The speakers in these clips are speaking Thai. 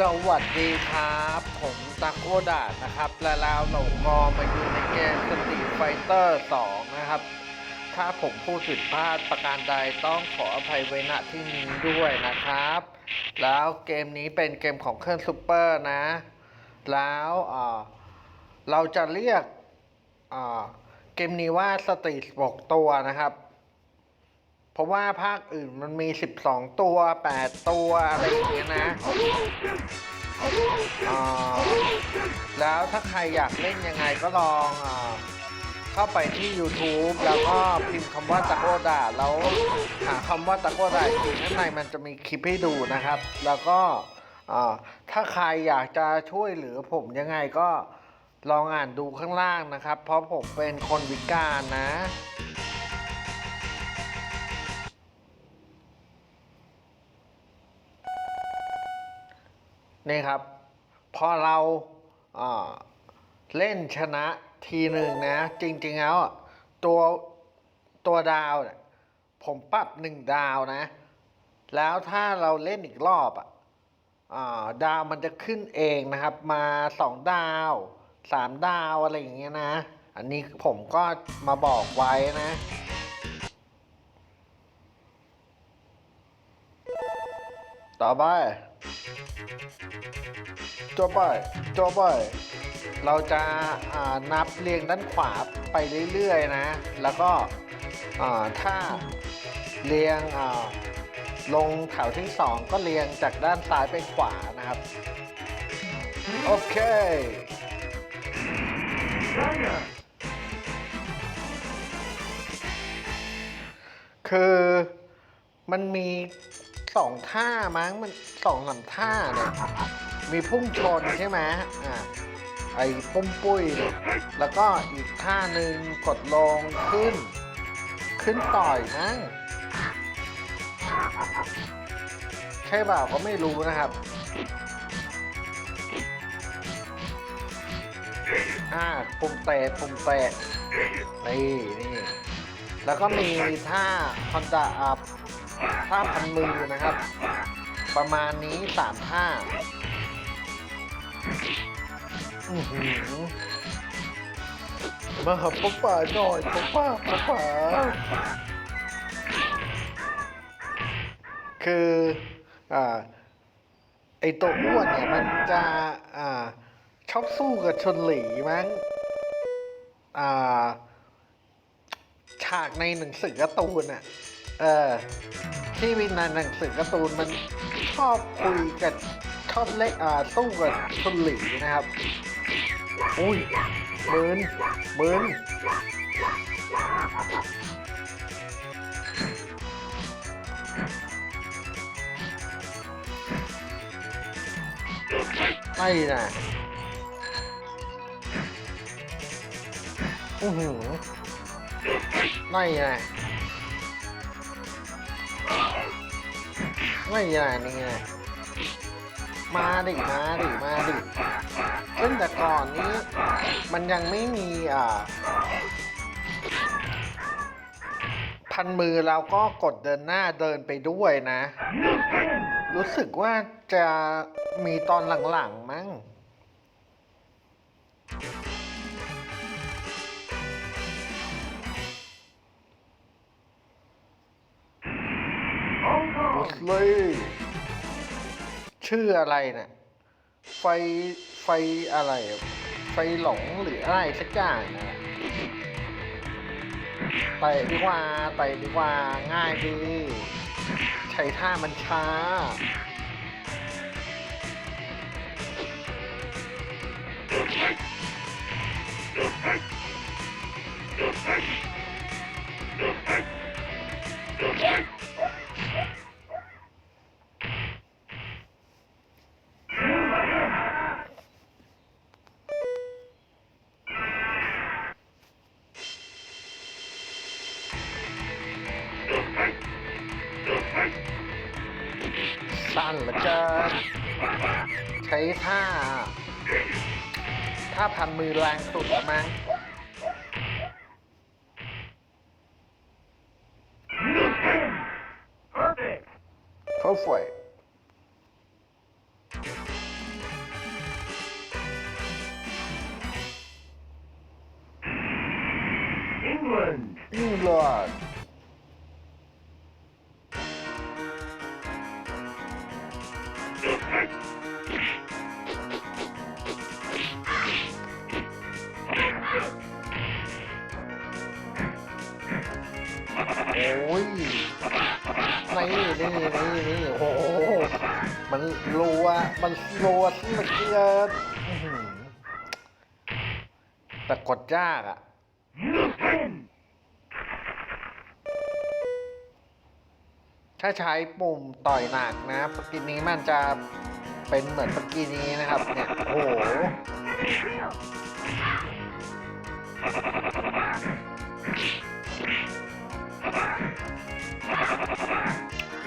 สวัสดีครับ ผมตาโกดานะครับ และแล้วเราก็มาอยู่ในเกมสตรีทไฟเตอร์2นะครับ ถ้าผมพูดผิดพลาดประการใดต้องขออภัยไว้ณที่นี้ด้วยนะครับ แล้วเกมนี้เป็นเกมของเครื่องซูเปอร์นะ แล้วเราจะเรียกเกมนี้ว่าสตรีทบกตัวนะครับ เพราะว่าภาคอื่นมันมี 12 ตัว 8 ตัว อะไรอย่างเงี้ยนะอ่าแล้วถ้าใครอยากเล่นยังไงก็ลองอเข้าไปที่ YouTube แล้วก็พิมพ์คำว่าตะโกดาแล้วหาคำว่าตะโกดาอยู่ข้างในมันจะมีคลิปให้ดูนะครับ แล้วก็อ่าถ้าใครอยากจะช่วยเหลือผมยังไงก็ลองอ่านดูข้างล่างนะครับ เพราะผมเป็นคนวิการนะ นี่ครับ พอเราเล่นชนะทีหนึ่งนะ จริง ๆ แล้วตัวตัวดาวเนี่ยผมปรับหนึ่งดาวนะ แล้วถ้าเราเล่นอีกรอบอะดาวมันจะขึ้นเองนะครับ มาสองดาวสามดาวอะไรอย่างเงี้ยนะ อันนี้ผมก็มาบอกไว้นะต่อไป ตัวบ่อยตัวบ่อย เราจะอ่านับเรียงด้านขวาไปเรื่อยๆนะ แล้วก็อ่าถ้าเรียงอ่าลงแถวที่ 2 ก็เรียงจากด้านซ้ายไปขวานะครับ โอเค คือมันมี สองท่ามั้งมันสองสามท่าเนี่ยมีพุ่งชนใช่ไหมอ่าไอ้ปุ้มปุ้ยเนี่ยแล้วก็อีกท่าหนึ่งกดลงขึ้น ขึ้นต่อยมั้งใช่เปล่าก็ไม่รู้นะครับ อ่าปุ่มเตะปุ่มเตะนี่นี่ แล้วก็มีท่าคอนดาอัพท่าพันมือนะครับ ประมาณนี้สามท่าอือหือมาหาป้าป่าหน่อยป้าป่าป้าป่าคืออ่าไอตัวอ้วนเนี่ยมันจะอ่าชอบสู้กับชนหลีมั้งอ่า ฉากในหนังสือการ์ตูนอะ เออ ที่วินในหนังสือการ์ตูนมันชอบคุยกับชอบเล่นอ่าสู้กับชนหลีนะครับ อุ้ยหมืนหมืนไม่นะอือหือ ไม่นะไม่นะนี่ไงมาดิมาดิมาดิซึ่งแต่ก่อนนี้ มันยังไม่มีอ่า พันมือเราก็กดเดินหน้าเดินไปด้วยนะ รู้สึกว่าจะมีตอนหลังๆมั้ง เลย ชื่ออะไรเนี่ยไฟไฟอะไรไฟหลงหรืออะไรสักอย่างนะไปดีกว่าไปดีกว่าง่ายดี ใช้ท่ามันช้า no fue. England. England. มันรัว มันรัวที่มันเกินแต่กดยากอะถ้าใช้ปุ่มต่อยหนักนะปกินี้มันจะเป็นเหมือนปกินี้นะครับ เนี่ย โอ้โห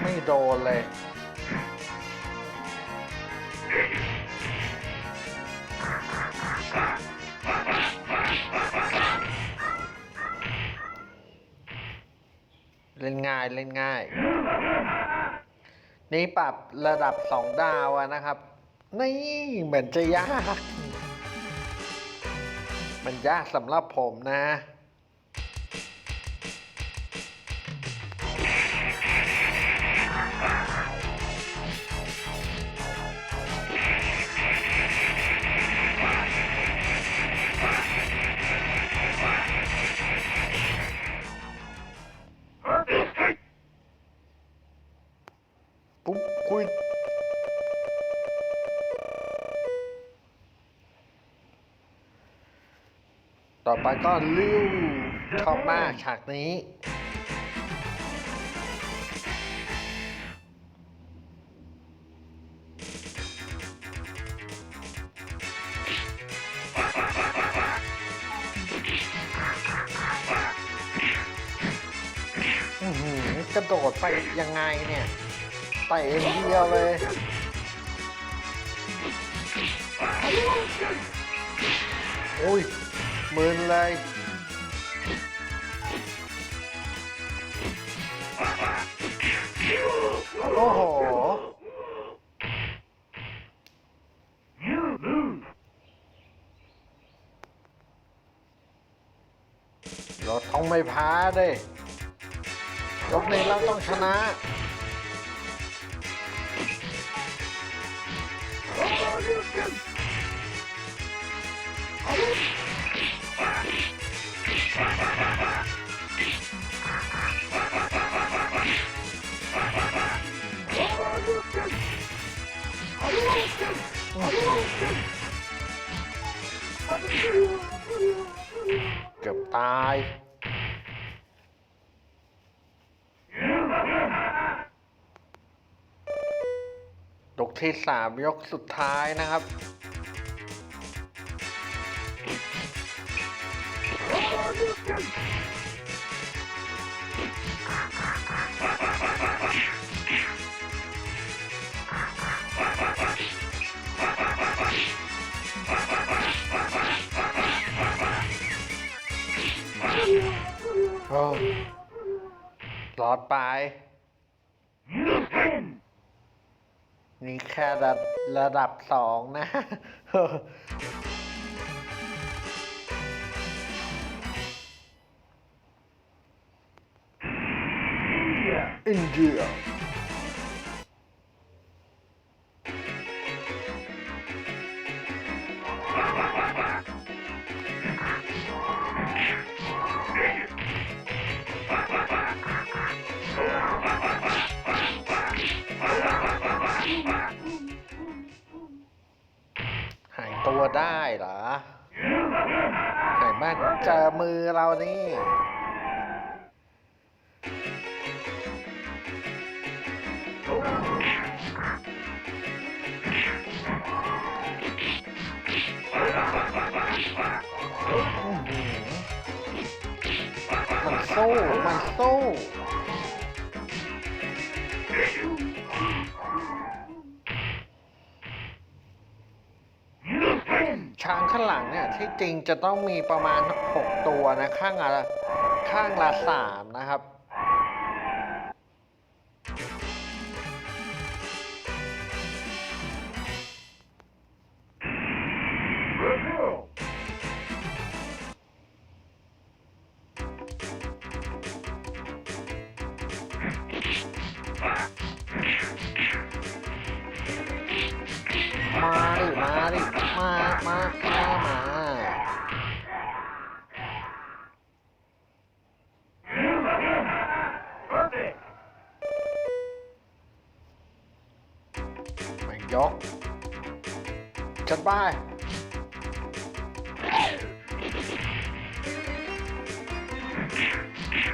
ไม่โดนเลย เล่นง่ายเล่นง่าย นี่ปรับระดับสองดาวนะครับ นี่เหมือนจะยาก มันยากสำหรับผมนะ ปุ๊บคุยต่อไปก็ลิ้วเข้ามาฉากนี้ ไปเองเดียวเลยโอ้ยมืนเลยโอ้โหเราต้องไม่พ้เด้ยกนี้เราต้องชนะ เกือบตาย ที่สามยกสุดท้ายนะครับโอ้รอดไป นี่แค่ระระดับสองนะ Yeah. อินเดีย ไหนบ้าเจอมือเรานี่มันสู้ มันสู้ ช้างข้างหลังเนี่ยที่จริงจะต้องมีประมาณ 6 ตัวนะข้างละข้างละสามนะครับ ยกจันไป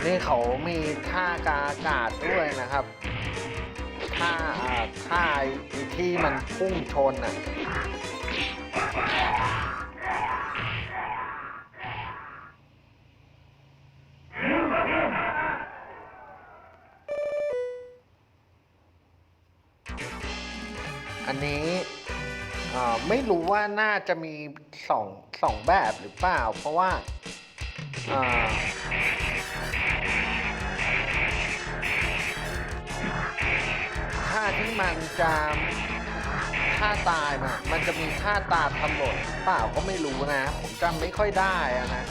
นี่เขามีท่ากาอากาศด้วยนะครับ ท่าท่าที่มันพุ่งชนอะ อันนี้ไม่รู้ว่าน่าจะมีสองสองแบบหรือเปล่า เพราะว่าท่าที่มันจะท่าตายมามันจะมีท่าตาถลนเปล่าก็ไม่รู้นะ ผมจำไม่ค่อยได้นะ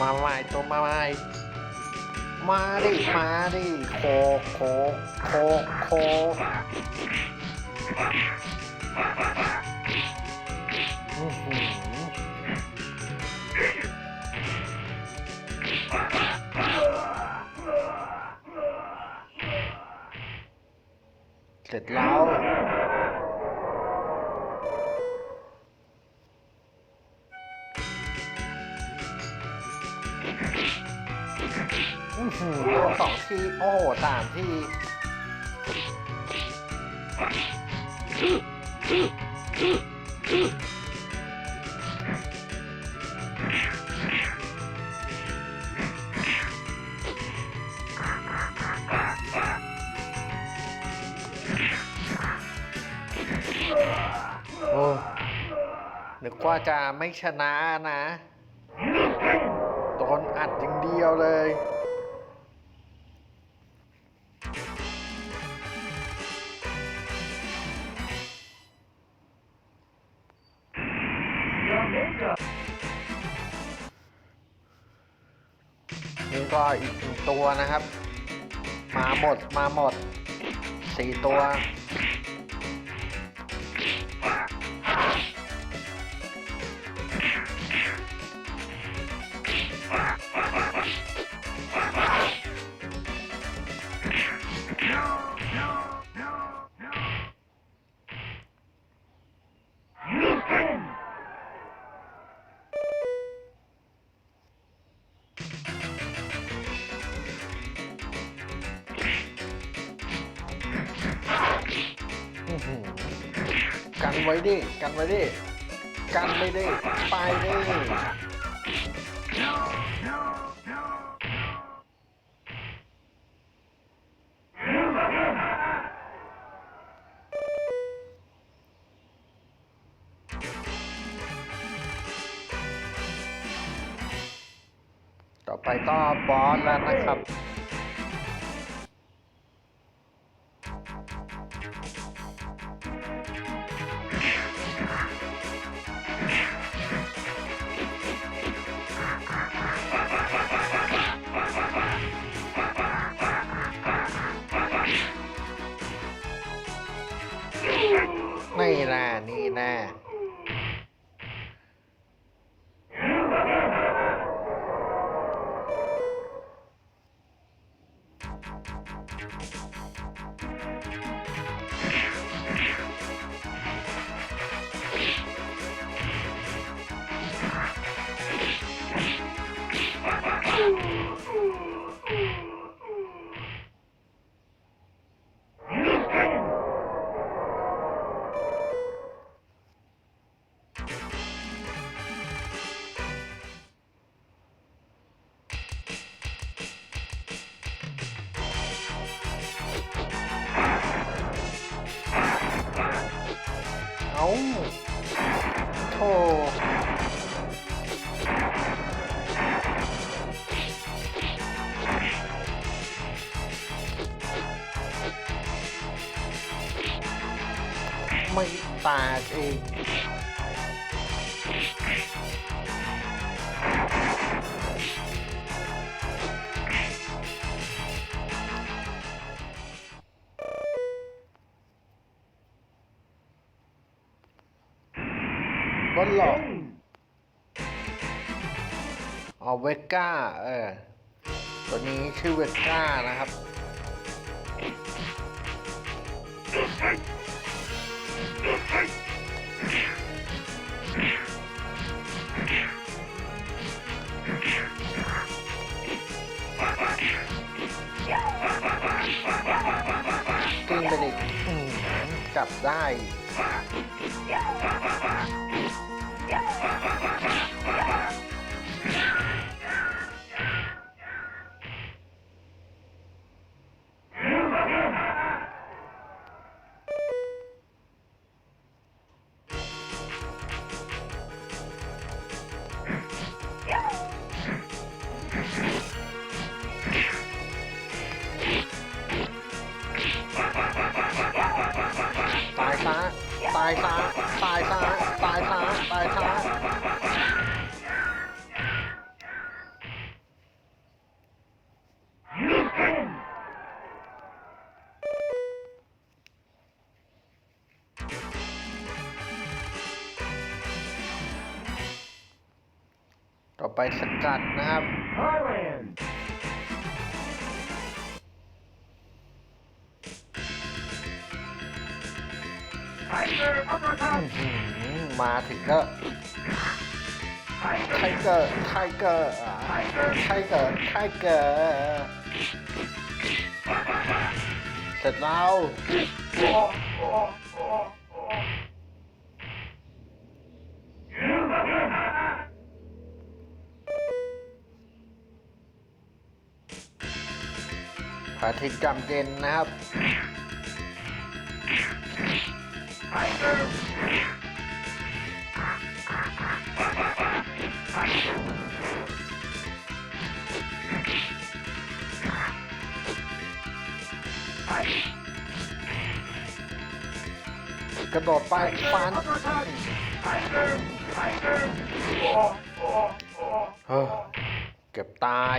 มาใหม่ตัวมาใหม่มาดิมาดิโคโคโคโคอือหืเสร็จแล้ว อื้อหือโดนสองทีโอ้โหสามทีโอ้นึกว่าจะไม่ชนะนะ โดนอัดอย่างเดียวเลย ก็อีกหนึ่งตัวนะครับ มาหมดมาหมดสี่ตัว ไว้ดิกันไว้ดิกันไปดิไปดิต่อไปก็บอสแล้วนะครับ ปาดอีกบนหลอกออเวก้า เออ ตัวนี้ชื่อเวก้านะครับ จั มาถึงก็ไทเกอร์ไทเกอร์ไทเกอร์ไทเกอร์เสร็จแล้วพระอาทิตย์จำเย็นนะครับ กระโดดไปฟันเฮ้อเก็บตาย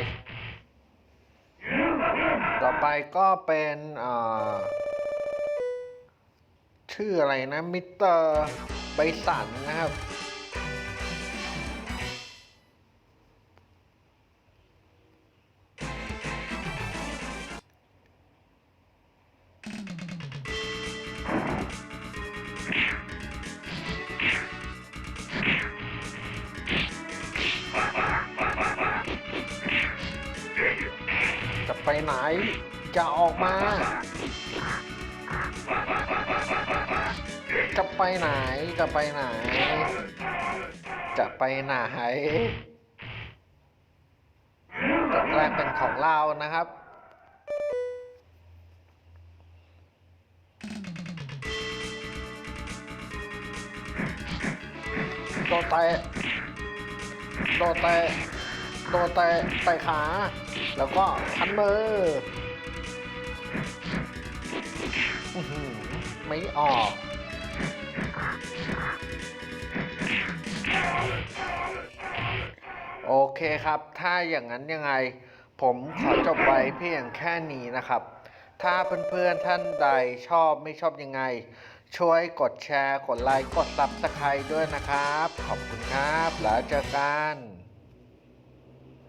ต่อไปก็เป็นอ่อ ชื่ออะไรนะ มิสเตอร์ไบสันนะครับ จะไปไหน จะออกมา ไปไหนจะไปไหน จะไปไหนจบแรกเป็นของเรานะครับ โดนเตะโดนเตะโดนเตะเตะขา แล้วก็พันมือไม่ออก โอเคครับ ถ้าอย่างนั้นยังไง ผมขอจบไว้เพียงแค่นี้นะครับ ถ้าเพื่อนๆท่านใดชอบไม่ชอบยังไง ช่วยกดแชร์ กดไลค์ กดซับสไครต์ด้วยนะครับ ขอบคุณครับ แล้วเจอกัน